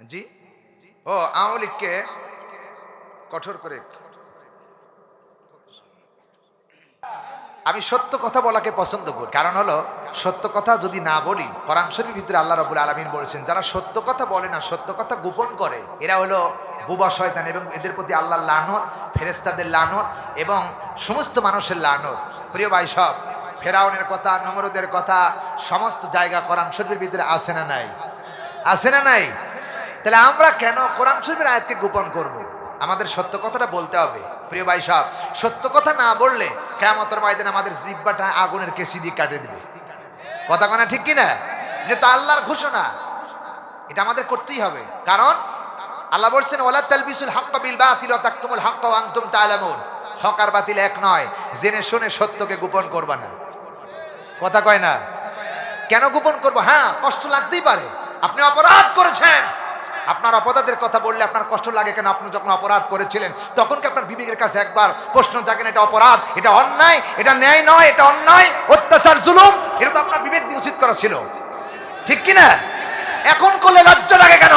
জি? ও, আওয়ামী লীগকে কঠোর করে। আমি সত্য কথা বলাকে পছন্দ করি। কারণ হলো, সত্য কথা যদি না বলি, কোরআন শরীফের ভিতরে আল্লাহ রবুল আলমিন বলেছেন, যারা সত্য কথা বলে না, সত্য কথা গোপন করে, এরা হলো বুবা শয়তান এবং এদের প্রতি আল্লাহর লানত ফেরেস্তাদের লানত এবং সমস্ত মানুষের লানত। প্রিয় ভাই, সব ফেরাউনের কথা, নমরুদের কথা, সমস্ত জায়গা কোরআন শরীফের ভিতরে আছে না নাই? আছে না নাই? তাহলে আমরা কেন কোরআন শরীফের আয়াতকে গোপন করব। আমাদের সত্য কথাটা বলতে হবে। প্রিয় ভাই সাহেব, সত্য কথা না বললে কেমতর ময়দানে আমাদের জিব্বাটা আগুনের কেসি দিয়ে কাটে দিবে। কথা কনা ঠিক কিনা? যে তো আল্লাহর ঘোষণা। এটা আমাদের করতেই হবে। কারণ আল্লাহ বলছেন ওলা তালবিসুল হাক্কা বিল বাতিল তাকতুমুল হাক্কা আনতুম তাআলামুন হক আর বাতিল এক নয়, জেনে শুনে সত্যকে গোপন করবা না। কথা কয় না? কেন গোপন করব? হ্যাঁ কষ্ট লাগতেই পারে। আপনি অপরাধ করেছেন। আপনার অপরাধের কথা বললে আপনার কষ্ট লাগে কেন? আপনি যখন অপরাধ করেছিলেন, তখন কি আপনার বিবেকের কাছে একবার প্রশ্ন জাগেন এটা অপরাধ, এটা অন্যায়, এটা ন্যায় নয়, এটা অন্যায়, অত্যাচার, জুলুম, এটা তো আপনার বিবেক দিয়ে উচিত করা ছিল। ঠিক কিনা? এখন করলে লজ্জা লাগে কেন?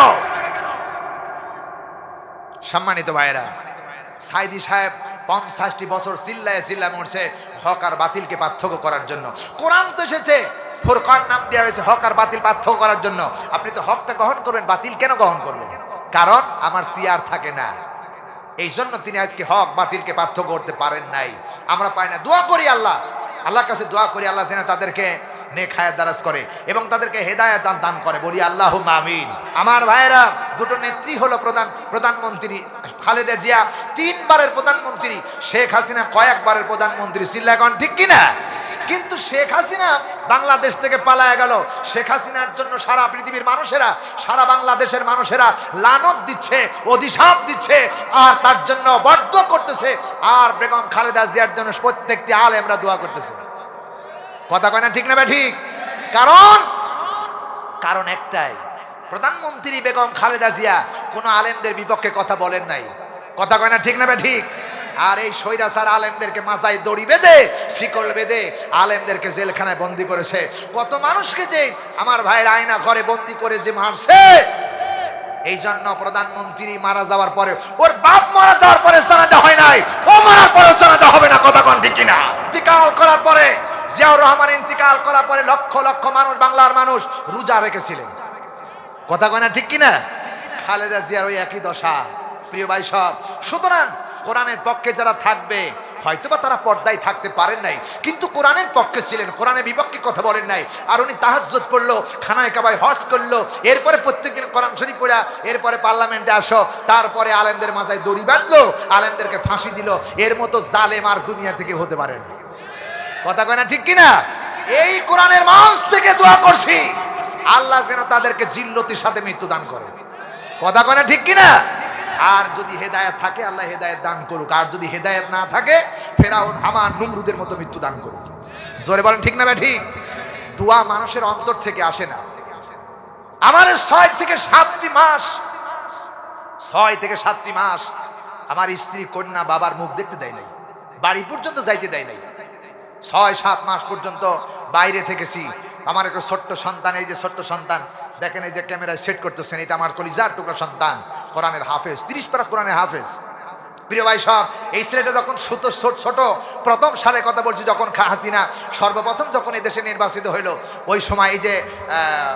সম্মানিত ভাইরা সাইদি সাহেব পঞ্চাশটি বছর চিল্লায় চিল্লায় মরছে, হক আর বাতিলকে পার্থক্য করার জন্য। কোরআন তো এসেছে ফোরকান নাম দেওয়া হয়েছে হক আর বাতিল পার্থক্য করার জন্য। আপনি তো হকটা গ্রহণ করবেন, বাতিল কেন গ্রহণ করবেন? কারণ আমার সিয়ার থাকে না। এই জন্য তিনি আজকে হক, বাতিলকে পার্থক্য করতে পারেন নাই। আমরা পাই না। দোয়া করি আল্লাহ। আল্লাহর কাছে দোয়া করি আল্লাহ যেন তাদেরকে নেক হায়াত দারাজ করে এবং তাদেরকে হেদায়ত দান করে। বলি আল্লাহ মামিন আমার ভাইয়েরা দুটো নেত্রী হলো প্রধান, প্রধানমন্ত্রী খালেদা জিয়া, তিনবারের প্রধানমন্ত্রী শেখ হাসিনা, কয়েকবারের প্রধানমন্ত্রী। সিল্লাগন ঠিক কিনা? কিন্তু শেখ হাসিনা বাংলাদেশ থেকে পালায় গেল। শেখ হাসিনার জন্য সারা পৃথিবীর মানুষেরা, সারা বাংলাদেশের মানুষেরা লানত দিচ্ছে অধিশাপ দিচ্ছে, আর তার জন্য বদ্ধ করতেছে। আর বেগম খালেদা জিয়ার জন্য প্রত্যেকটি আলেমরা দোয়া করতেছে। কথা কয় না ঠিক না বে ঠিক। কারণ? কারণ একটাই প্রধানমন্ত্রী বেগম খালেদা জিয়া কোনো আলেমদের বিপক্ষে কথা বলেন নাই। কথা কয় না ঠিক না ঠিক? আর এই সৈরাসার আলেমদেরকে মাথায় দড়ি বেঁধে, শিকল বেঁধে আলেমদেরকে জেলখানায় বন্দি করেছে। কত মানুষকে যে আমার ভাইয়ের আয়না ঘরে বন্দি করে যে মারছে। এই জন্য প্রধানমন্ত্রী মারা যাওয়ার পরে ওর বাপ মারা যাওয়ার পরে জানাজা হয় নাই। ও মারার পরে জানাজা হবে না, কথা কন ঠিক কিনা? ইন্তিকাল করার পরে, জিয়াউর রহমান ইন্তিকাল করার পরে লক্ষ লক্ষ মানুষ, বাংলার মানুষ রোজা রেখেছিলেন। কথা কয় না ঠিক কিনা? খালেদা জিয়ার ওই একই দশা। প্রিয় ভাই সব, সুতরাং কোরআনের পক্ষে যারা থাকবে, হয়তোবা তারা পর্দায় থাকতে পারেন নাই, কিন্তু কোরআনের পক্ষে ছিলেন, কোরআনের বিপক্ষে কথা বলেন নাই, আর উনি তাহাজ্জুদ পড়ল, খানায় কাবায় হজ করল, এরপরে প্রত্যেকদিন কোরআন শরীফ পড়া, এরপরে পার্লামেন্টে আসো, তারপরে আলেমদের মাথায় দড়ি বাঁধলো, আলেমদেরকে ফাঁসি দিল, এর মতো জালেম আর দুনিয়া থেকে হতে পারে না। কথা কয় না ঠিক কিনা? এই কোরআনের মাস থেকে দোয়া করছি। আল্লাহ যেন তাদেরকে জিল্লতির সাথে মৃত্যু দান করে। কথা কয় ঠিক কিনা? আর যদি হেদায়েত থাকে, আল্লাহ হেদায়েত দান করুক। আর যদি হেদায়েত না থাকে, ফেরাউন আমার নুমরুদের মতো মৃত্যু দান করুক। জোরে বলেন, ঠিক না ভাই? ঠিক। দোয়া মানুষের অন্তর থেকে আসে না। আমার ছয় থেকে সাতটি মাস, ছয় থেকে সাতটি মাস আমার স্ত্রী, কন্যা, বাবার মুখ দেখতে দেয় নাই। বাড়ি পর্যন্ত যাইতে দেয় নাই। ছয়, সাত মাস পর্যন্ত বাইরে থেকেছি। আমার একটা ছোট্ট সন্তান এই যে ছোট্ট সন্তান দেখেন এই যে ক্যামেরায় সেট করতেছেন এটা আমার কলিজার টুকরা সন্তান কোরআনের হাফেজ তিরিশ পারা কোরআনের হাফেজ। প্রিয় ভাই সব এই ছেলেটা যখন ছোট ছোট প্রথম সালে কথা বলছি যখন খা হাসিনা সর্বপ্রথম যখন দেশে নির্বাচিত হইল ওই সময় এই যে আহ,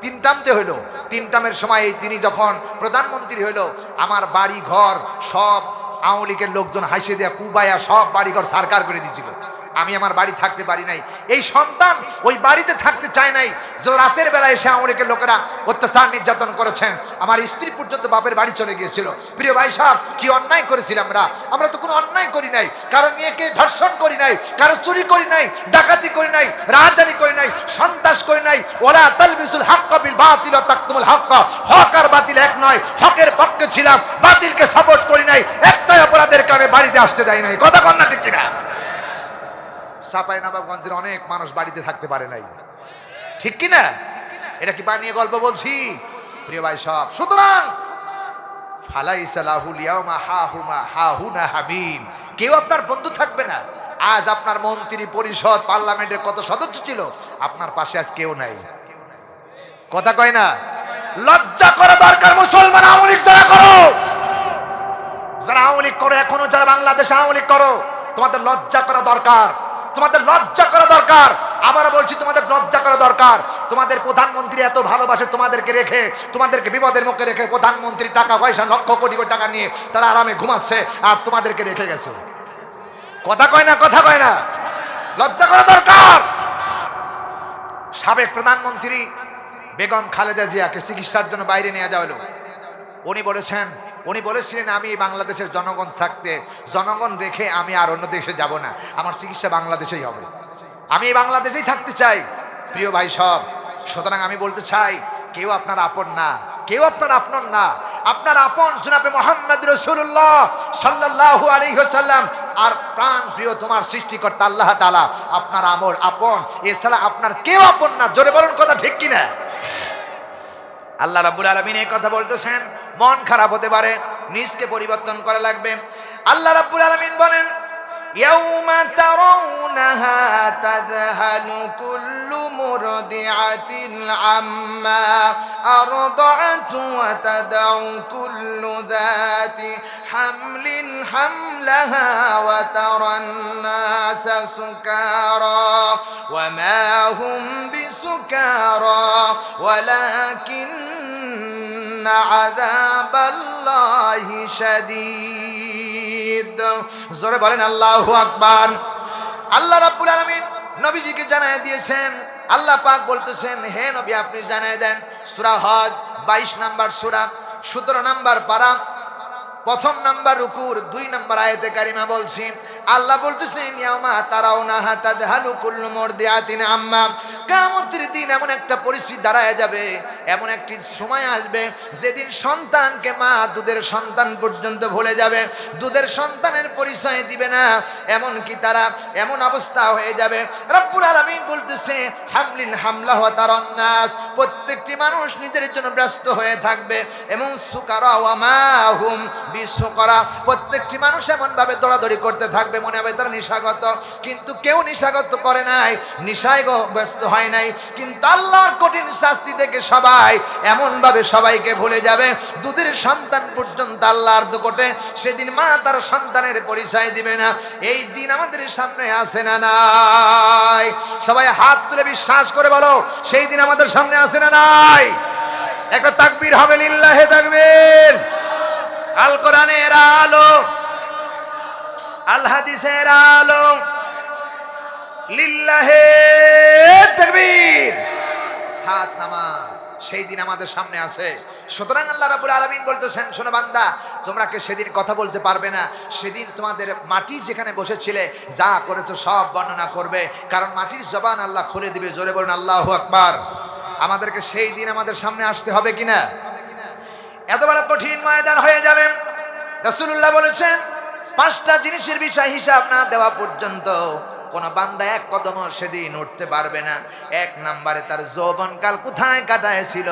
তিন টামতে হইল তিন টামের সময় তিনি যখন প্রধানমন্ত্রী হইল আমার বাড়ি ঘর সব আওয়ামী লীগের লোকজন হাসে দেয়া কুবায়া সব বাড়িঘর সারকার করে দিয়েছিল আমি আমার বাড়ি থাকতে পারি নাই। এই সন্তান ওই বাড়িতে থাকতে চায় নাই। যে রাতের বেলা এসে লীগের লোকেরা অত্যাচার নির্যাতন করেছেন। আমার স্ত্রী পর্যন্ত বাপের বাড়ি চলে গিয়েছিল। প্রিয় ভাই সাহেব, কি অন্যায় করেছিলাম আমরা? আমরা তো কোনো অন্যায় করি নাই। কারও মেয়েকে ধর্ষণ করি নাই, কারও চুরি করি নাই, ডাকাতি করি নাই রাজধানী করি নাই, সন্ত্রাস করি নাই। ওলা তালবিসুল হাক্কা বিল বাতিল ওয়া তাকতুমুল হক আর বাতিল এক নয়, হকের পক্ষে ছিলাম, বাতিলকে সাপোর্ট করি নাই। একটাই অপরাধের কারণে বাড়িতে আসতে দেয় নাই। কথা কন্যা ঠিক কিনা? সাপাই নবাবগঞ্জের অনেক মানুষ বাড়িতে থাকতে পারে নাই। ঠিক কি না এটা কি বানিয়ে গল্প বলছি? প্রিয় ভাই সব, সুতরাং কেউ আপনার বন্ধু থাকবে না। আজ আপনার মন্ত্রী পরিষদ পার্লামেন্টের কত সদস্য ছিল, আপনার পাশে আজ কেউ নাই। কথা কয় না? লজ্জা করা দরকার মুসলমান আওয়ামী লীগ যারা করো। যারা আওয়ামী লীগ করো, এখনও যারা বাংলাদেশে আওয়ামী লীগ করো, তোমাদের লজ্জা করা দরকার। তোমাদের লজ্জা করা দরকার। আবার বলছি, তোমাদের লজ্জা করা দরকার। তোমাদের প্রধানমন্ত্রী এত ভালোবাসে তোমাদেরকে রেখে, তোমাদেরকে বিপদের মুখে রেখে প্রধানমন্ত্রী টাকা পয়সা, লক্ষ কোটি কোটি টাকা নিয়ে তারা আরামে ঘুমাচ্ছে আর তোমাদেরকে রেখে গেছে। কথা কয় না, কথা কয় না। লজ্জা করা দরকার। সাবেক প্রধানমন্ত্রী বেগম খালেদা জিয়াকে চিকিৎসার জন্য বাইরে নিয়ে যাওয়া হলো। উনি বলেছেন, উনি বলেছিলেন, আমি বাংলাদেশের জনগণ থাকতে, জনগণ রেখে আমি আর অন্য দেশে যাব না। আমার চিকিৎসা বাংলাদেশেই হবে। আমি বাংলাদেশেই থাকতে চাই। প্রিয় ভাই সব, সুতরাং আমি বলতে চাই, কেউ আপনার আপন না, কেউ আপনার আপন না। আপনার আপন জনাবে মোহাম্মদ রসুল্লাহ সাল্লাল্লাহু আলাইহি ওয়াসাল্লাম। আর প্রাণ প্রিয় তোমার সৃষ্টিকর্তা আল্লাহ তালা আপনার আমর আপন। এছাড়া আপনার কেউ আপন না। জোরে বলুন কথা ঠিক কিনা? আল্লাহ রাবুল আলমিন এই কথা বলতেছেন। মন খারাপ হতে পারে, নিজকে পরিবর্তন করা লাগবে। আল্লাহ রাবুল আলমিন বলেন ترونها تذهل كل مرضعة عما أرضعت وتدع كل ذات حمل حملها وترى الناس سكارى وما هم بسكارى ولكن عذاب الله شديد জোরে বলেন আল্লাহু আকবার আল্লাহ রাব্বুল আলামিন নবীজিকে জানায় দিয়েছেন। আল্লাহ পাক বলতেছেন, হে নবী, আপনি জানায় দেন সূরা হজ 22 নাম্বার সূরা 17 নাম্বার পারা, প্রথম নাম্বার রুকুর, দুই নাম্বার আয়াতে কারিমা বলছি আল্লাহ বলতেছেন ইয়ামা তারাও না হাতাদ হালু মর্দিয়াতিন আম্মা। কিয়ামতের দিন এমন একটা পরিস্থিতি দাঁড়ায় যাবে, এমন একটি সময় আসবে যেদিন সন্তানকে মা দুধের সন্তান পর্যন্ত ভুলে যাবে, দুধের সন্তানের পরিচয় দিবে না এমন কি তারা এমন অবস্থা হয়ে যাবে। রব্বুল আলামিন বলতেছে, হামলিন হামলা হতারন নাস প্রত্যেকটি মানুষ নিজের জন্য ব্যস্ত হয়ে থাকবে, এবং সুকারা ওয়ামাহুম বিশ্বকরা প্রত্যেকটি মানুষ এমন ভাবে দৌড়াদৌড়ি করতে থাকবে মনে হবে তারা নিশাগত। কিন্তু কেউ নিশাগত করে নাই, নিশায় ব্যস্ত হয় নাই। কিন্তু আল্লাহর কঠিন শাস্তি থেকে সবাই এমন ভাবে সবাইকে ভুলে যাবে। দুধের সন্তান পর্যন্ত আল্লাহর দুকটে সেদিন মা তার সন্তানের পরিচয় দিবে না। এই দিন আমাদের সামনে আসে না নাই? সবাই হাত তুলে বিশ্বাস করে বলো, সেই দিন আমাদের সামনে আসে না নাই? একটা তাকবীর হবে, লিল্লাহে তাকবীর। আল কোরআনের আলো। আল হাদিসের আলো লিল্লাহে তাকবীর। হাত নামা সেই দিন আমাদের সামনে আছে। সুতরাং আল্লাহ রাবুল আলমিন বলতেছেন, শোনো বান্দা, তোমরা কে সেদিন কথা বলতে পারবে না? সেদিন তোমাদের মাটি যেখানে বসেছিলে, যা করেছ সব বর্ণনা করবে। কারণ মাটির জবান আল্লাহ খুলে দিবে। জোরে বলুন, আল্লাহ আকবার। আমাদেরকে সেই দিন আমাদের সামনে আসতে হবে কিনা? এত বড় কঠিন ময়দান হয়ে যাবেন রসুল্লাহ বলেছেন পাঁচটা জিনিসের বিষয় হিসাব না দেওয়া পর্যন্ত কোন বান্দা এক কদম সেদিন উঠতে পারবে না। এক নাম্বারে তার যৌবনকাল কোথায় কাটায়ছিল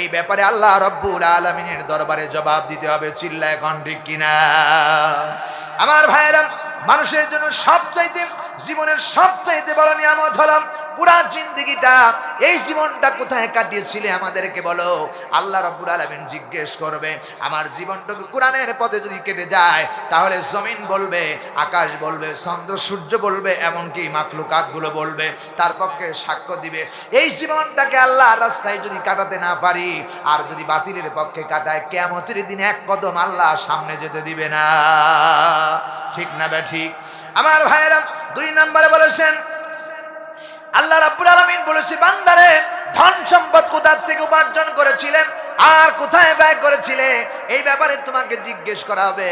এই ব্যাপারে আল্লাহ রব্বুল আলমিনের দরবারে জবাব দিতে হবে। চিল্লায় ঠিক কিনা আমার ভাইয়েরা, মানুষের জন্য সবচাইতে, জীবনের সবচাইতে বড় নিয়ামত হলাম পুরা জিন্দিগিটা, এই জীবনটা কোথায় কাটিয়েছিলে আমাদেরকে বলো? আল্লাহ রব্বুল আলমিন জিজ্ঞেস করবে, আমার জীবনটুকু কোরআনের পথে যদি কেটে যায়, তাহলে জমিন বলবে, আকাশ বলবে, চন্দ্র, সূর্য বলবে, এমনকি মাকলুকাতগুলো বলবে, তার পক্ষে সাক্ষ্য দিবে। এই জীবনটাকে আল্লাহ রাস্তায় যদি কাটাতে না পারি, আর যদি বাতিলের পক্ষে কাটায় কেমতের দিন এক কদম আল্লাহ সামনে যেতে দিবে না। ঠিক না বে ঠিক? আমার ভাইয়েরা, দুই নম্বরে বলেছেন, আল্লাহ রাব্বুল আলামিন বলেছে, বান্দারে ধন সম্পদ কোদার থেকে উপার্জন করেছিলেন? আর কোথায় ব্যয় করেছিলে? এই ব্যাপারে তোমাকে জিজ্ঞেস করা হবে।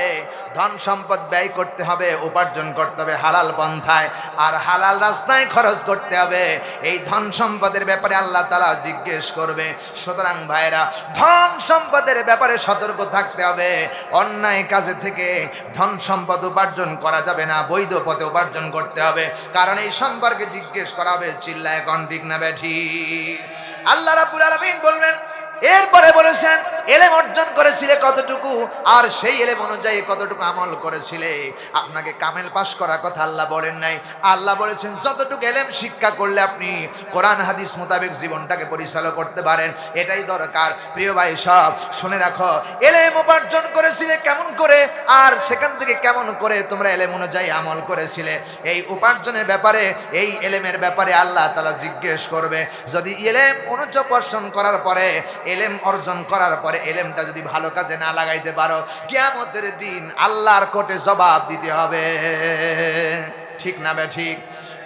ধন সম্পদ ব্যয় করতে হবে, উপার্জন করতে হবে হালাল পন্থায়, আর হালাল রাস্তায় খরচ করতে হবে। এই ধন সম্পদের ব্যাপারে আল্লাহ তালা জিজ্ঞেস করবে। সুতরাং ভাইরা ধন সম্পদের ব্যাপারে সতর্ক থাকতে হবে। অন্যায় কাজে থেকে ধন সম্পদ উপার্জন করা যাবে না, বৈধ পথে উপার্জন করতে হবে। কারণ এই সম্পর্কে জিজ্ঞেস করা হবে, চিল্লায় কন ঠিক না ব্যাঠি আল্লাহ রাব্বুল আলামিন বলবেন এরপরে বলেছেন, এলেম অর্জন করেছিলে কতটুকু, আর সেই এলেম অনুযায়ী কতটুকু আমল করেছিলে। আপনাকে কামেল পাশ করার কথা আল্লাহ বলেন নাই। আল্লাহ বলেছেন, যতটুকু এলেম শিক্ষা করলে আপনি কোরআন, হাদিস মোতাবেক জীবনটাকে পরিচালনা করতে পারেন, এটাই দরকার। প্রিয় ভাই সব, শুনে রাখো, এলেম উপার্জন করেছিলে কেমন করে, আর সেখান থেকে কেমন করে তোমরা এলেম অনুযায়ী আমল করেছিলে। এই উপার্জনের ব্যাপারে, এই এলেমের ব্যাপারে আল্লাহ তালা জিজ্ঞেস করবে। যদি এলেম অনুচপর্ষণ করার পরে এলেম অর্জন করার পরে এলেমটা যদি ভালো কাজে না লাগাইতে পারো, কিয়ামতের দিন আল্লাহর কোর্টে জবাব দিতে হবে। ঠিক না বে ঠিক?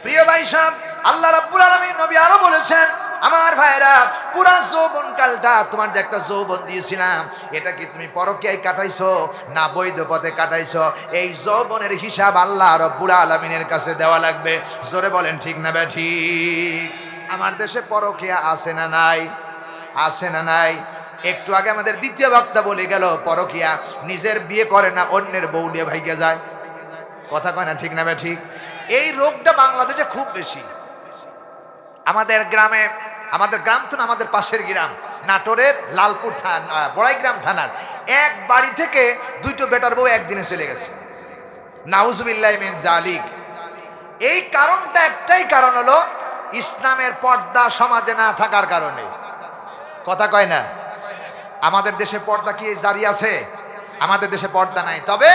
প্রিয় ভাই সাহেব, আল্লাহ রাব্বুল আলামিন নবী আরও বলেছেন, আমার ভাইরা, পুরা যৌবন কালটা তোমার যে একটা যৌবন দিয়েছিলাম, এটা কি তুমি পরকীয়ায় কাটাইছো না বৈধ পথে কাটাইছো? এই যৌবনের হিসাব আল্লাহ রব্বুল আলামিনের কাছে দেওয়া লাগবে। জোরে বলেন, ঠিক না বে ঠিক? আমার দেশে পরকীয়া আছে না নাই? আছে না নাই? একটু আগে আমাদের দ্বিতীয় বক্তা বলে গেল, পরকিয়া, নিজের বিয়ে করে না, অন্যের বউ নিয়ে ভাইকে যায়। কথা কয় না ঠিক না ঠিক? এই রোগটা বাংলাদেশে খুব বেশি। আমাদের গ্রামে, আমাদের গ্রাম তো না, আমাদের পাশের গ্রাম, নাটোরের লালপুর থানা বড়াইগ্রাম থানার। এক বাড়ি থেকে দুইটো বেটার বউ একদিনে চলে গেছে। নাউজুবিল্লাহ মিন জালিক এই কারণটা একটাই কারণ হলো, ইসলামের পর্দা সমাজে না থাকার কারণে। কথা কয় না? আমাদের দেশে পর্দা কি জারি আছে? আমাদের দেশে পর্দা নাই। তবে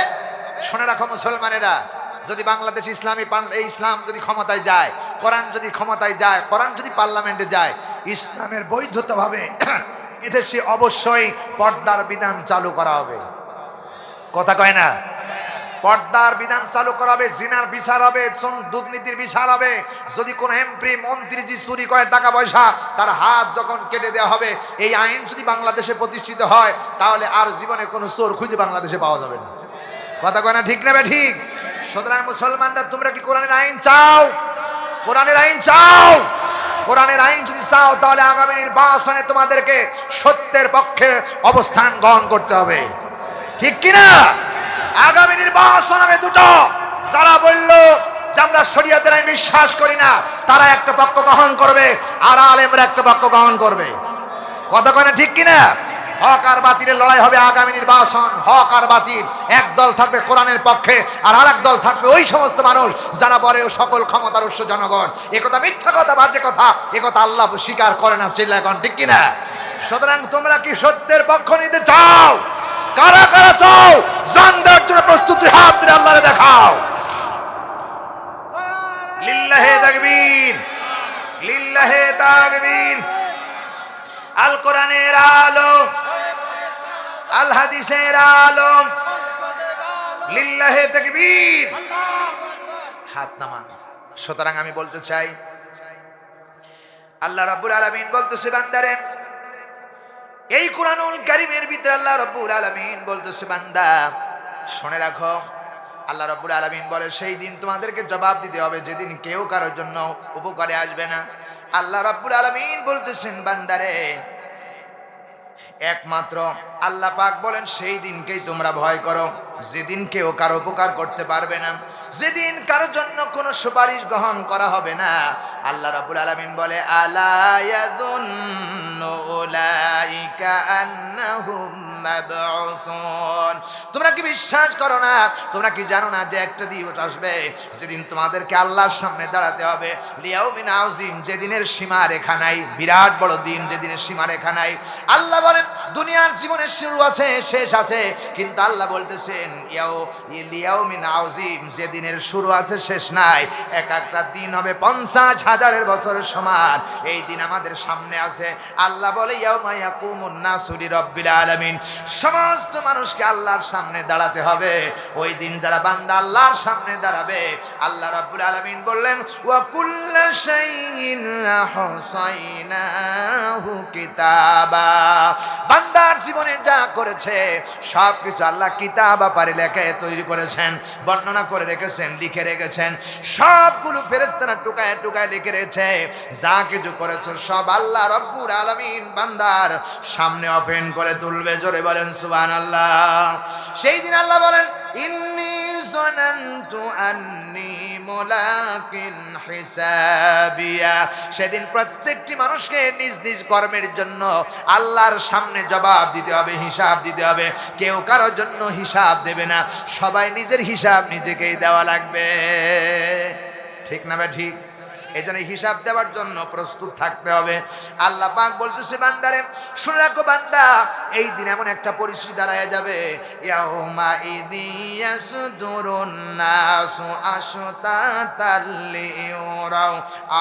শুনে রাখো মুসলমানেরা, যদি বাংলাদেশ ইসলামী এই ইসলাম যদি ক্ষমতায় যায়, কোরআন যদি ক্ষমতায় যায়, কোরআন যদি পার্লামেন্টে যায়, ইসলামের বৈধতাভাবে এদেশে অবশ্যই পর্দার বিধান চালু করা হবে। কথা কয় না? পর্দার বিধান চালু করা হবে জিনার বিচার হবে দুর্নীতির বিচার হবে। যদি কোনো এমপি, মন্ত্রী যে চুরি করে টাকা পয়সা, তার হাত যখন কেটে দেওয়া হবে, এই আইন যদি বাংলাদেশে প্রতিষ্ঠিত হয়, তাহলে আর জীবনে কোনো চোর খুঁজে বাংলাদেশে পাওয়া যাবে না। কথা কয় না ঠিক নেবে ঠিক? সুতরাং মুসলমানরা, তোমরা কি কোরআনের আইন চাও? কোরআনের আইন চাও? কোরআনের আইন যদি চাও, তাহলে আগামী নির্বাচনে তোমাদেরকে সত্যের পক্ষে অবস্থান গ্রহণ করতে হবে। ঠিক কিনা? আগামী নির্বাচন হবে দুটো। যারা বলল যে আমরা শরীয়তের আইন বিশ্বাস করি না, তারা একটা পক্ষ গ্রহণ করবে আর আলেমরা একটা পক্ষ গ্রহণ করবে। না ঠিক কিনা? হক আর বাতিলের লড়াই হবে আগামী নির্বাচন। হক আর বাতিল, এক দল থাকবে কোরআনের পক্ষে আর আরেক দল থাকবে ওই সমস্ত মানুষ যারা বলে সকল ক্ষমতার উৎস জনগণ। একথা মিথ্যা কথা, বাজে কথা একথা আল্লাহ স্বীকার করে না চিল্লা এখন ঠিক কিনা? সুতরাং তোমরা কি সত্যের পক্ষ নিতে চাও? কারা কারা চাও? জানদার জন্য প্রস্তুতি, হাত ধরে আল্লাহরে দেখাও। লিল্লাহে তাকবীর লিল্লাহে তাকবীর। আল কোরআনের আলো, আল হাদিসের আলো। লিল্লাহে তাকবীর। হাত নামান। সুতরাং আমি বলতে চাই, আল্লাহ রাব্বুল আলামিন বলতেছে, বান্দারে এই কোরআনুল কারিমের ভিতরে আল্লাহ রাব্বুল আলামিন বলতেছে, বান্দা, শুনে রাখো, আল্লাহ রাব্বুল আলামিন বলে, সেই দিন তোমাদেরকে জবাব দিতে হবে, যেদিন কেউ কারোর জন্য উপকারে আসবে না। আল্লাহ রাব্বুল আলামিন বলতেছেন বান্দারে একমাত্র আল্লাহ পাক বলেন, সেই দিনকেই তোমরা ভয় করো। যেদিন কেউ কারও উপকার করতে পারবে না, যেদিন কারোর জন্য কোনো সুপারিশ গ্রহণ করা হবে না, আল্লাহ রাব্বুল আলামিন বলে তোমরা কি বিশ্বাস করো না? তোমরা কি জানো না যে একটা দিবস আসবে, যেদিন তোমাদেরকে আল্লাহর সামনে দাঁড়াতে হবে? লিয়াউমিন আউজিম যেদিনের সীমা রেখা নাই, বিরাট বড় দিন যেদিনের সীমা রেখা নাই। আল্লাহ বলেন, দুনিয়ার জীবনের শুরু আছে, শেষ আছে। কিন্তু আল্লাহ বলতেছেন আউজিম যেদিনের শুরু আছে, শেষ নাই। এক একটা দিন হবে পঞ্চাশ হাজারের বছরের সমান। এই দিন আমাদের সামনে আছে। আল্লাহ বলে ইয়াউমা ইয়াকুমুন নাসু লিরাব্বিল আলামিন। সমস্ত মানুষকে আল্লাহর সামনে দাঁড়াতে হবে। ওই দিন যারা বান্দা আল্লাহর সামনে দাঁড়াবে, আল্লাহ রাব্বুল আলামিন বললেন, ওয়া কুল্লা শাইইন হুসাইনাহু কিতাবা। বান্দার জীবনে যা করেছে সব কিছু আল্লাহ কিতাব ব্যাপারে লেখায় তৈরি করেছেন, বর্ণনা করে রেখেছেন, লিখে রেখেছেন। সবগুলো ফেরেস্তারা টুকায় টুকায় লিখে রেখেছে। যা কিছু করেছে সব আল্লাহ রব্বুর আলমিন বান্দার সামনে অপেন করে তুলবে, জোরে বলেন সুবান আল্লাহ সেই দিন আল্লাহ বলেন, ইন্নি জনন্তু আন্নি মোলাকিন হিসাবিয়া। সেদিন প্রত্যেকটি মানুষকে নিজ নিজ কর্মের জন্য আল্লাহর সামনে জবাব দিতে হবে, হিসাব দিতে হবে। কেউ কারোর জন্য হিসাব দেবে না। সবাই নিজের হিসাব নিজেকেই দেওয়া লাগবে। ঠিক না বা ঠিক? এই জন্য হিসাব দেওয়ার জন্য প্রস্তুত থাকতে হবে। আল্লাহ পাক বলতেছে, বান্দারে, শুনে রাখো বান্দা, এই দিন এমন একটা পরিস্থিতি দাঁড়ায় যাবে। ইয়াউমা ইদি ইয়াসদুরুন নাসু আশতাতাল লিউরাউ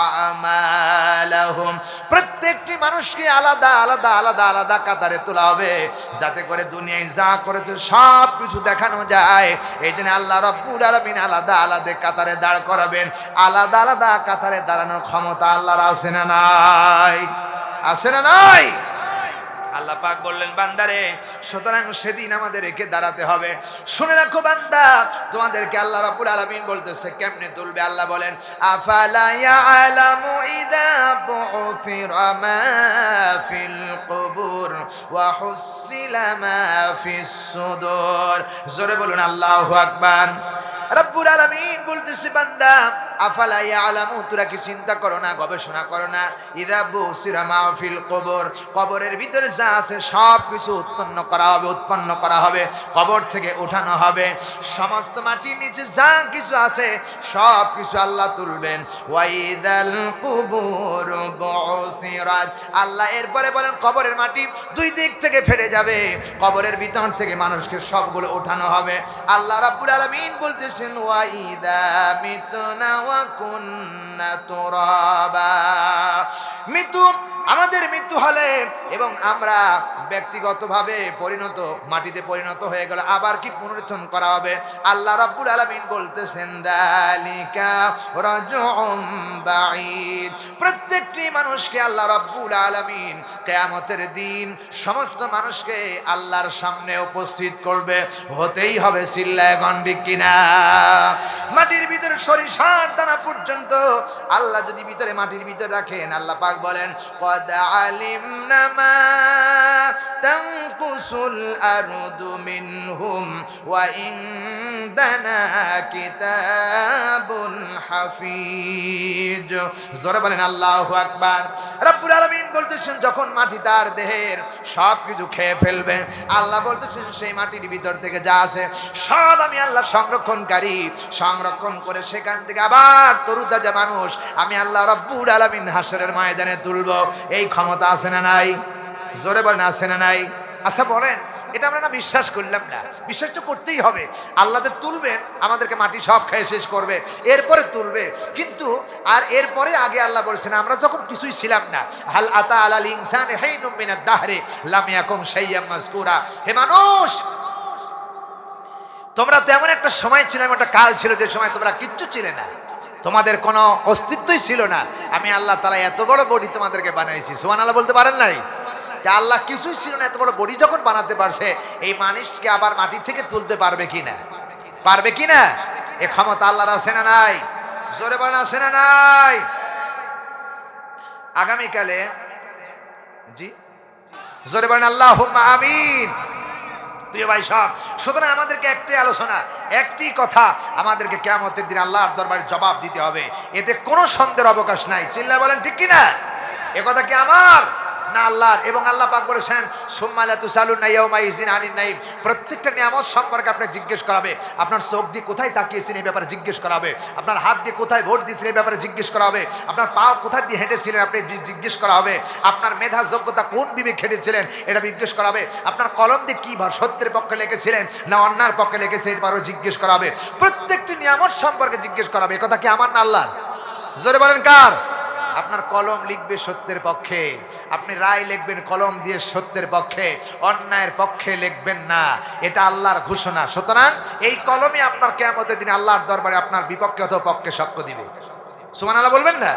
আমালাহুম। প্রত্যেকটি মানুষকে আলাদা আলাদা আলাদা আলাদা কাতারে তোলা হবে, যাতে করে দুনিয়ায় যা করেছে সব কিছু দেখানো যায়। এই জন্য আল্লাহ রব্বুল আলামিন আলাদা আলাদা কাতারে দাঁড় করাবেন। আলাদা আলাদা কাতারে দাঁড়ানোর ক্ষমতা আল্লাহর আছে না নাই? আছে না নাই? আল্লাহ পাক বললেন, বান্দারে, সুতরাং সেদিন দাঁড়াতে হবে। শুনে রাখো বান্দা, তোমাদেরকে আল্লাহ আলামিন বলতেছে, কেমনে তুলবে? আল্লাহ বলেন জোরে বলুন বলতেছে, বান্দা আফালা ইয়ালামু তোরা কি চিন্তা করো না, গবেষণা করো না? ইদা বুসিরা মাহফিল কবর। কবরের ভিতরে যা আছে সব কিছু উৎপন্ন করা হবে, উৎপন্ন করা হবে, কবর থেকে উঠানো হবে। সমস্ত মাটির নিচে যা কিছু আছে, সব কিছু আল্লাহ তুলবেন। ওয়াইদাল কুবুর বুসিরাত। আল্লাহ এরপরে বলেন, কবরের মাটি দুই দিক থেকে ফেটে যাবে, কবরের ভিতর থেকে মানুষকে সবগুলো উঠানো হবে। আল্লাহ রাব্বুল আলামিন বলতেছেন ওয়াইদা মিতনা কুন্না তুরাবা। মৃত্যু আমাদের মৃত্যু হলে এবং আমরা ব্যক্তিগতভাবে পরিণত, মাটিতে পরিণত হয়ে গেল আবার কি পুনরুত্থান করা হবে? আল্লাহ রাব্বুল আলামিন বলতেছেন, দালিকা প্রত্যেকটি মানুষকে আল্লাহ রাব্বুল আলামিন কিয়ামতের দিন সমস্ত মানুষকে আল্লাহর সামনে উপস্থিত করবে। হতেই হবে চিল্লায় গন্ডিক কিনা। মাটির ভিতরে সরিষার দানা পর্যন্ত আল্লাহ যদি ভিতরে মাটির ভিতরে রাখেন, আল্লাহ পাক বলেন قد علمنا ما تنقص الأرض منهم وعندنا كتاب حفيظ জোরে বলেন আল্লাহু আকবার রব্বুল আলামিন বলতেছেন যখন মাটি তার দেহের সব কিছু খেয়ে ফেলবে আল্লাহ বলতেছেন সেই মাটির ভিতর থেকে যা আছে সব আমি আল্লাহ সংরক্ষণকারী সংরক্ষণ করে সেখান থেকে আবার তরুতাজা মানুষ আমি আল্লাহ রব্বুল আলামিন হাসরের ময়দানে তুলবো এই ক্ষমতা আছে না নাই? জোরে বলেন, আছে না নাই? আচ্ছা বলেন, এটা আমরা না বিশ্বাস করলাম না। বিশ্বাস তো করতেই হবে। আল্লাহ তো তুলবেন আমাদেরকে মাটি সব খেয়ে শেষ করবে, এরপরে তুলবে। কিন্তু, আর এরপরে আগে আল্লাহ বলছেন, আমরা যখন কিছুই ছিলাম না, হাল আতা আলাল ইনসান হেই নুমিনা দাহরে লামিয়াকুম শাইয়াম মাযকুরা। হে মানুষ! তোমরা তেমন একটা সময় ছিল একটা কাল ছিল যে সময় তোমরা কিচ্ছু ছিলে না। তোমাদের কোনো অস্তিত্বই ছিল না। আমি আল্লাহ তালা এত বড় বডি তোমাদেরকে বানাইছি। সোমান আল্লাহ বলতে পারেন নাই? তা আল্লাহ কিছুই ছিল না, এত বড় বডি যখন বানাতে পারছে, এই মানুষকে আবার মাটি থেকে তুলতে পারবে কি না পারবে কি না এ ক্ষমতা আল্লাহর আছে না নাই? জোরে বলেন, আছে না নাই? আগামীকালে, জি? জোরে বলেন আল্লাহ আমিন। প্রিয় ভাই সব, সুতরাং আমাদেরকে একটি আলোচনা, একটি কথা আমাদেরকে কেমতের দিন আল্লাহর দরবারে জবাব দিতে হবে। এতে কোনো সন্দেহের অবকাশ নাই। চিল্লা বলেন, ঠিক কিনা? এ কথা কি আমার? না আল্লাহর, এবং আল্লাহ পাক বলেছেন সুম্মালা তুসালুন না ইয়াউমা ইজিন আনিন নাই প্রত্যেকটা নিয়ামত সম্পর্কে আপনি জিজ্ঞেস করাবে। আপনার চোখ দিয়ে কোথায় তাকিয়েছেন এই ব্যাপারে জিজ্ঞেস করাবে। আপনার হাত দিয়ে কোথায় ভোট দিয়েছিলেন এই ব্যাপারে জিজ্ঞেস করা হবে আপনার পা কোথায় দিয়ে হেঁটেছিলেন আপনি জিজ্ঞেস করা হবে আপনার মেধা যোগ্যতা কোন বিবেক খেটেছিলেন এটা জিজ্ঞেস করা হবে আপনার কলম দিয়ে কি ভার সত্যের পক্ষে লিখেছিলেন না অন্যার পক্ষে লিখেছে এবারও জিজ্ঞেস করা হবে প্রত্যেকটি নিয়ামত সম্পর্কে জিজ্ঞেস করা হবে কথা কি আমার না আল্লাহ জোরে বলেন কার? আপনার কলম লিখবে সত্যের পক্ষে, আপনি রায় লিখবেন কলম দিয়ে সত্যের পক্ষে, অন্যায়ের পক্ষে লিখবেন না, এটা আল্লাহর ঘোষণা। সুতরাং এই কলমে আপনার কেমতের দিন আল্লাহর দরবারে আপনার বিপক্ষে অথবা পক্ষে সক্য দিবে। সুমান আল্লাহ বলবেন না?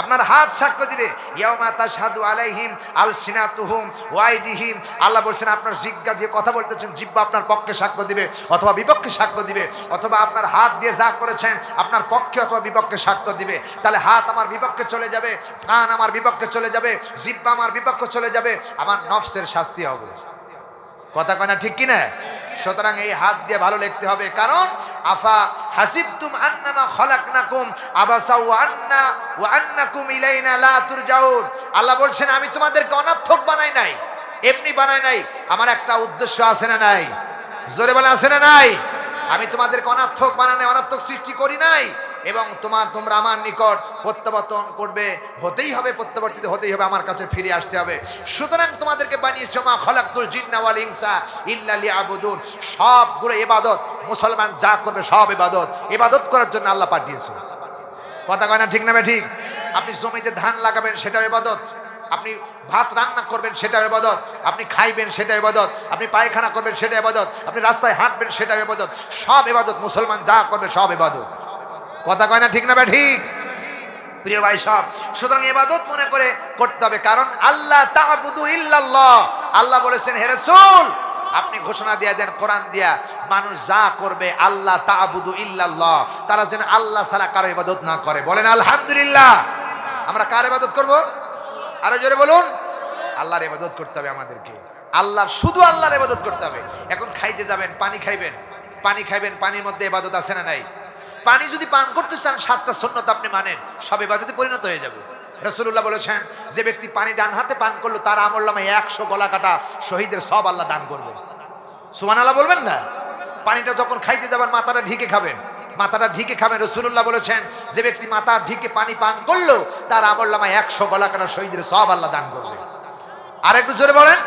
আপনার হাত সাক্ষ্য দিবে। ইয়াউমা তাশহাদু আলাইহিম আলসিনাতুহুম ওয়াইদিহিম। আল্লাহ বলছেন, আপনার জিজ্ঞা যে কথা বলতেছেন জিব্বা আপনার পক্ষে সাক্ষ্য দিবে অথবা বিপক্ষে সাক্ষ্য দিবে, অথবা আপনার হাত দিয়ে যা করেছেন আপনার পক্ষে অথবা বিপক্ষে সাক্ষ্য দিবে। তাহলে হাত আমার বিপক্ষে চলে যাবে, কান আমার বিপক্ষে চলে যাবে জিব্বা আমার বিপক্ষে চলে যাবে, আমার নফসের শাস্তি হবে। কথা কয় না ঠিক কিনা? সুতরাং এই হাত দিয়ে ভালো লিখতে হবে। কারণ, আফা হাসিবতুম আন্নামা খলাকনাকুম আবাসা ওয়া আন্না ওয়া আন্নাকুম ইলাইনা লা তুরজাউন। আল্লাহ বলছেন, আমি তোমাদেরকে অনর্থক বানাই নাই, এমনি বানাই নাই। আমার একটা উদ্দেশ্য আছে না নাই? জোরে বলে আছে না নাই? আমি তোমাদেরকে অনার্থক বানানে অনার্থক সৃষ্টি করি নাই। এবং তোমার, তোমরা আমার নিকট প্রত্যাবর্তন করবে। হতেই হবে, প্রত্যাবর্তিত হতেই হবে, আমার কাছে ফিরে আসতে হবে। সুতরাং তোমাদেরকে বানিয়েছে মা খলাকুল জিন্না ওয়াল ইনসা ইল্লা লিয়াবুদুন। সবগুলো ইবাদত, মুসলমান যা করবে সব এবাদত ইবাদত করার জন্য আল্লাহ পাঠিয়েছে। কথা কয় না ঠিক না ঠিক? আপনি জমিতে ধান লাগাবেন, সেটাও ইবাদত। আপনি ভাত রান্না করবেন সেটা ইবাদত। আপনি খাইবেন সেটা এবাদত আপনি পায়খানা করবেন সেটা এবাদত আপনি রাস্তায় হাঁটবেন সেটা ইবাদত। সব ইবাদত মুসলমান যা করবে, সব ইবাদত। কথা কয় না ঠিক না ঠিক। প্রিয় ভাই সব, সুতরাং এবাদত মনে করে করতে হবে, কারণ আল্লাহ তাআবুদু ইল্লাল্লাহ। আল্লাহ বলেছেন, হে আপনি ঘোষণা দিয়ে দেন, কোরআন দিয়া, মানুষ যা করবে আল্লাহ তাআবুদু ইল্লাল্লাহ। তারা যেন আল্লাহ ছাড়া কারও ইবাদত না করে। বলেন, আলহামদুলিল্লাহ। আমরা কার ইবাদত করব? আরও জোরে বলুন। আল্লাহর ইবাদত করতে হবে আমাদেরকে। আল্লাহর, শুধু আল্লাহর ইবাদত করতে হবে। এখন খাইতে যাবেন, পানি খাইবেন। পানি খাইবেন, পানির মধ্যে ইবাদত আছে না নাই? পানি যদি পান করতে চান, সাতটা সুন্নত আপনি মানেন, সব ইবাদতে পরিণত হয়ে যাবে। রসুল্লাহ বলেছেন, যে ব্যক্তি পানি ডান হাতে পান করল, তার আমল নামায় একশো গলা কাটা শহীদের সব আল্লাহ দান করবে। সুমান আল্লাহ বলবেন না? পানিটা যখন খাইতে যাবেন, মাথাটা ঢিকে খাবেন। মাথাটা ঢিকে খাবেন রসুল্লাহ বলেছেন, যে ব্যক্তি মাথা ঢিকে পানি পান করল, তার আমল নামায় একশো গলা কাটা শহীদের সব আল্লাহ দান করবে। আর একটু জোরে বলেন।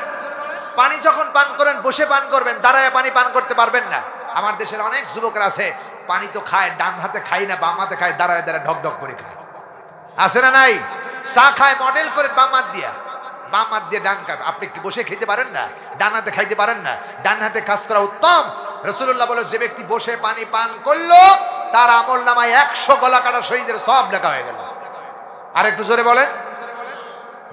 পানি যখন পান করেন, বসে পান করবেন, দাঁড়ায় পানি পান করতে পারবেন না। আমার দেশের অনেক যুবকরা আছে, পানি তো খায়, ডান হাতে খাই না, বাম হাতে খায়, দাঁড়ায় দাঁড়ায় ঢক ঢক করে খায়। আছে না নাই? চা খায় মডেল করে বাম হাত দিয়া। বাম হাত দিয়ে ডান খায় আপনি কি বসে খেতে পারেন না? ডান হাতে খাইতে পারেন না? ডান হাতে কাজ করা উত্তম। রসুল্লাহ বলে, যে ব্যক্তি বসে পানি পান করল, তার আমল নামায় একশো গলা কাটা শহীদের সব লেখা হয়ে গেল। আর একটু জোরে বলেন।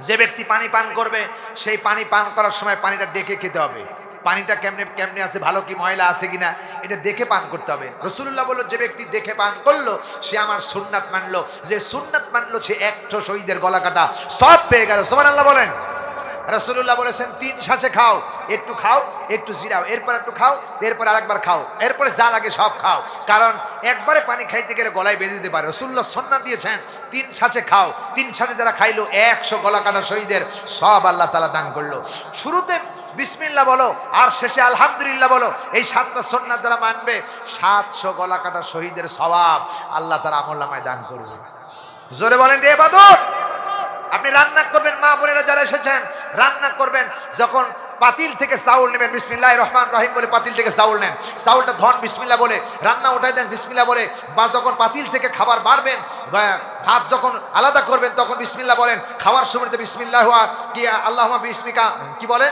যে ব্যক্তি পানি পান করবে, সেই পানি পান করার সময় পানিটা দেখে খেতে হবে। পানিটা কেমনে কেমনে আছে, ভালো কি ময়লা আছে কিনা, এটা দেখে পান করতে হবে। রসুল্লাহ বলল, যে ব্যক্তি দেখে পান করল, সে আমার সুন্নাত মানলো। যে সুন্নাত মানলো, সে একশো শহীদের গলা কাটা, সব পেয়ে গেল। সোমান আল্লাহ বলেন। রসুল্লাহ বলেছেন, তিন সাঁচে খাও, একটু খাও, একটু জিরাও, এরপর একটু খাও, এরপর আরেকবার খাও, এরপরে যা লাগে সব খাও। কারণ একবারে পানি খাইতে গেলে গলায় বেঁধে দিতে পারে। রসুল্লাহ সন্না দিয়েছেন, তিন সাঁচে খাও। তিন সাঁচে যারা খাইলো, একশো গলা কাটা শহীদের সব আল্লাহ তালা দান করল। শুরুতে বিসমিল্লা বলো, আর শেষে আলহামদুলিল্লাহ বলো, এই সাতটা সন্ন্যাস যারা মানবে, সাতশো গলা কাটা শহীদের স্বভাব আল্লাহ তারা আমল্লামায় দান করবে। জোরে বলেন রে বাদর আপনি রান্না করবেন, মা বোনেরা যারা এসেছেন, রান্না করবেন। যখন পাতিল থেকে চাউল নেবেন, বিসমিল্লাহ রহমান রহিম বলে পাতিল থেকে চাউল নেন। চাউলটা ধন বিসমিল্লা বলে, রান্না উঠাই দেন বিসমিল্লা বলে। বা যখন পাতিল থেকে খাবার বাড়বেন ভাত যখন আলাদা করবেন, তখন বিসমিল্লা বলেন। খাওয়ার সময়তে বিসমিল্লা হওয়া কি আল্লাহ বিসমিকা, কি বলে?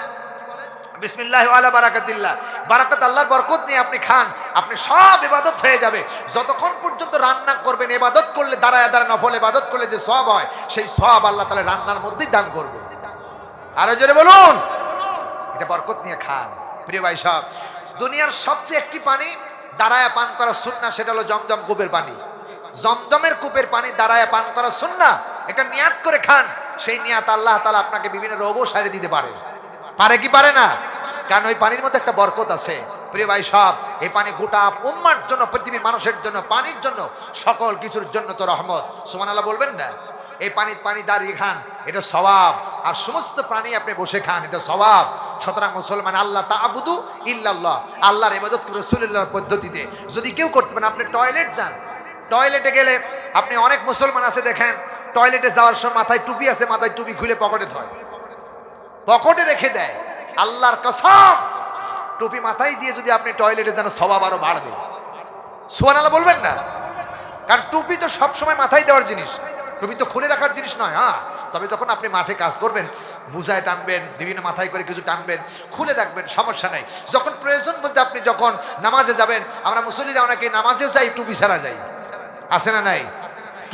বিসমিল্লাহ আলা বারাকাতিল্লাহ। বারাকাত আল্লাহর বরকত নিয়ে আপনি খান, আপনি সব ইবাদত হয়ে যাবে। যতক্ষণ পর্যন্ত রান্না করবেন, ইবাদত করলে, দাঁড়ায় দাঁড়ায় নফল ইবাদত করলে যে সব হয়, সেই সব আল্লাহ তাহলে রান্নার মধ্যেই দান করবে। আরও জোরে বলুন। এটা বরকত নিয়ে খান। প্রিয় ভাই সব দুনিয়ার সবচেয়ে একটি পানি দাঁড়ায় পান করা সুন্না সেটা হলো জমজম কূপের পানি। জমজমের কূপের পানি দাঁড়ায় পান করা সুন্না এটা নিয়াত করে খান, সেই নিয়াত আল্লাহ তালা আপনাকে বিভিন্ন রোগও সারে দিতে পারে। পারে কি পারে না? কারণ ওই পানির মধ্যে একটা বরকত আছে। প্রিয় ভাই সব, এই পানি গোটা উম্মার জন্য, পৃথিবীর মানুষের জন্য, পানির জন্য, সকল কিছুর জন্য তো রহমত। সুমান আল্লাহ বলবেন না? এই পানি পানি দাঁড়িয়ে খান, এটা স্বভাব আর সমস্ত প্রাণী আপনি বসে খান, এটা স্বভাব সুতরাং মুসলমান, আল্লাহ তা আবুদু ইল্লাল্লাহ, আল্লাহর ইবাদত রসুল্লাহর পদ্ধতিতে। যদি কেউ করতে পারেন, আপনি টয়লেট যান। টয়লেটে গেলে আপনি অনেক মুসলমান আছে, দেখেন, টয়লেটে যাওয়ার সময় মাথায় টুপি আছে, মাথায় টুপি খুলে পকেটে থয় পকেটে রেখে দেয়। আল্লাহর কসম, টুপি মাথায় দিয়ে যদি আপনি টয়লেটে যেন, স্বভাব আরও বাড়বে। সোয়ান আল্লাহ বলবেন না? কারণ টুপি তো সবসময় মাথায় দেওয়ার জিনিস। টুপি তো খুলে রাখার জিনিস নয় হ্যাঁ? তবে যখন আপনি মাঠে কাজ করবেন, বুঝায় টানবেন, বিভিন্ন মাথায় করে কিছু টানবেন, খুলে রাখবেন, সমস্যা নাই। যখন প্রয়োজন বলতে আপনি যখন নামাজে যাবেন, আমরা মুসলিরা অনেকে নামাজেও যাই, টুপি ছাড়া যাই। আসে না নাই?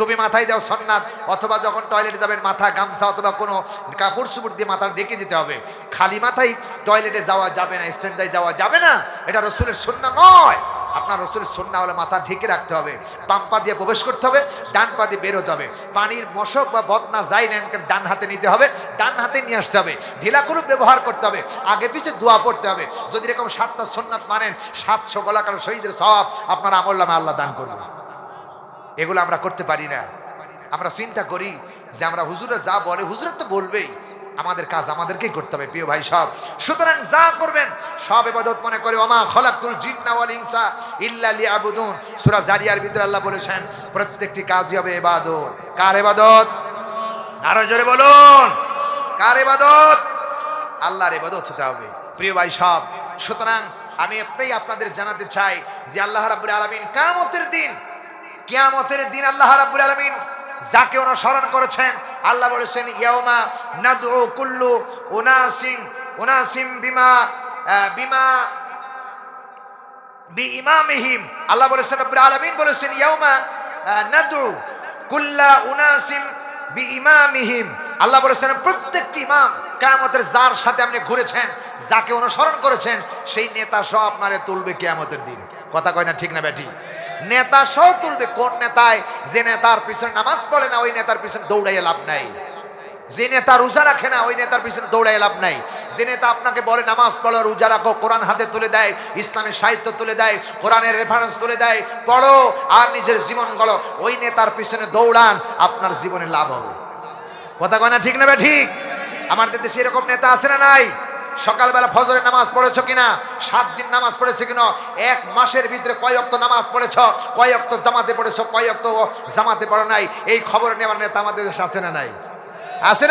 টুপি মাথায় দেওয়া সন্ন্যাত অথবা যখন টয়লেটে যাবেন মাথা গামছা অথবা কোনো কাপড় সুপুর দিয়ে মাথা ডেকে দিতে হবে। খালি মাথায় টয়লেটে যাওয়া যাবে না স্ট্যান্ডায় যাওয়া যাবে না, এটা রসুলের সন্না নয়। আপনার রসুলের সন্না হলে মাথা ঢেকে রাখতে হবে, বাম পা দিয়ে প্রবেশ করতে হবে, ডান পা দিয়ে বেরোতে হবে। পানির মশক বা বদনা যাই নেন ডান হাতে নিতে হবে, ডান হাতে নিয়ে আসতে হবে। ঢিলা ব্যবহার করতে হবে, আগে পিছে দোয়া পড়তে হবে। যদি এরকম সাতটা সন্ন্যাত মানেন, সাতশো গলাকার শহীদের সব আপনার আমল নামে আল্লাহ দান করবে। এগুলো আমরা করতে পারি না। আমরা চিন্তা করি যে আমরা হুজুরে যা বলে, হুজুরে তো বলবেই। আমাদের কাজ আমাদেরকেই করতে হবে, প্রিয় ভাই সব। সুতরাং যা করবেন, সব এবাদত মনে করে, ওমা খলাকুল জিন্না ওয়াল ইনসা ইল্লা লিয়াবুদুন। সূরা জারিয়ার ভিতরে আল্লাহ বলেছেন, প্রত্যেকটি কাজই হবে ইবাদত। কার ইবাদত? আরও জোরে বলুন। কার ইবাদত? আল্লাহর ইবাদত হতে হবে, প্রিয় ভাই সব। সুতরাং আমি এটাই আপনাদের জানাতে চাই যে আল্লাহ রাব্বুল আলামিন কিয়ামতের দিন কিয়ামতের দিন আল্লাহ রাব্বুল আলামিন যাকে অনুসরণ করেছেন, আল্লাহ বলেছেন, ইয়াউমা নাদউ কুল্লু উনাসিন উনাসিম বিমা বিমা, বিইমামিহিম। আল্লাহ বলেছেন, রব্বুল আলামিন বলেছেন, ইয়াউমা নাদউ কুল্লা উনাসিম বিইমামিহিম। আল্লাহ বলেছেন, প্রত্যেকটি ইমাম কিয়ামতের যার সাথে আপনি ঘুরেছেন, যাকে অনুসরণ করেছেন, সেই নেতা সব আপনারে তুলবে কেয়ামতের দিন। কথা কয় না ঠিক না ব্যাটি নেতা সহ তুলবে। কোন নেতায়? যে নেতার পিছনে নামাজ পড়ে না, ওই নেতার পিছনে দৌড়াইয়া লাভ নাই। যে নেতা রোজা রাখে না, ওই নেতার পিছনে দৌড়াই লাভ নাই। যে নেতা আপনাকে বলে নামাজ পড়ো, রোজা রাখো, কোরআন হাতে তুলে দেয়, ইসলামের সাহিত্য তুলে দেয়, কোরআনের রেফারেন্স তুলে দেয়, পড়ো আর নিজের জীবন গড়ো। ওই নেতার পিছনে দৌড়ান, আপনার জীবনে লাভ হবে। কথা কয় না ঠিক নেবে ঠিক? আমাদের দেশে এরকম নেতা আছে না নাই? সকালবেলা ফজরের নামাজ পড়েছো কিনা? সাত দিন নামাজ পড়েছে কিনা? এক মাসের ভিতরে কয় অক্ত নামাজ পড়েছ? কয় অক্ত জামাতে পড়েছো? কয় অক্ত জামাতে পড়ো নাই? এই খবর নেওয়ার নেতা আমাদের দেশে আছে না নাই? না?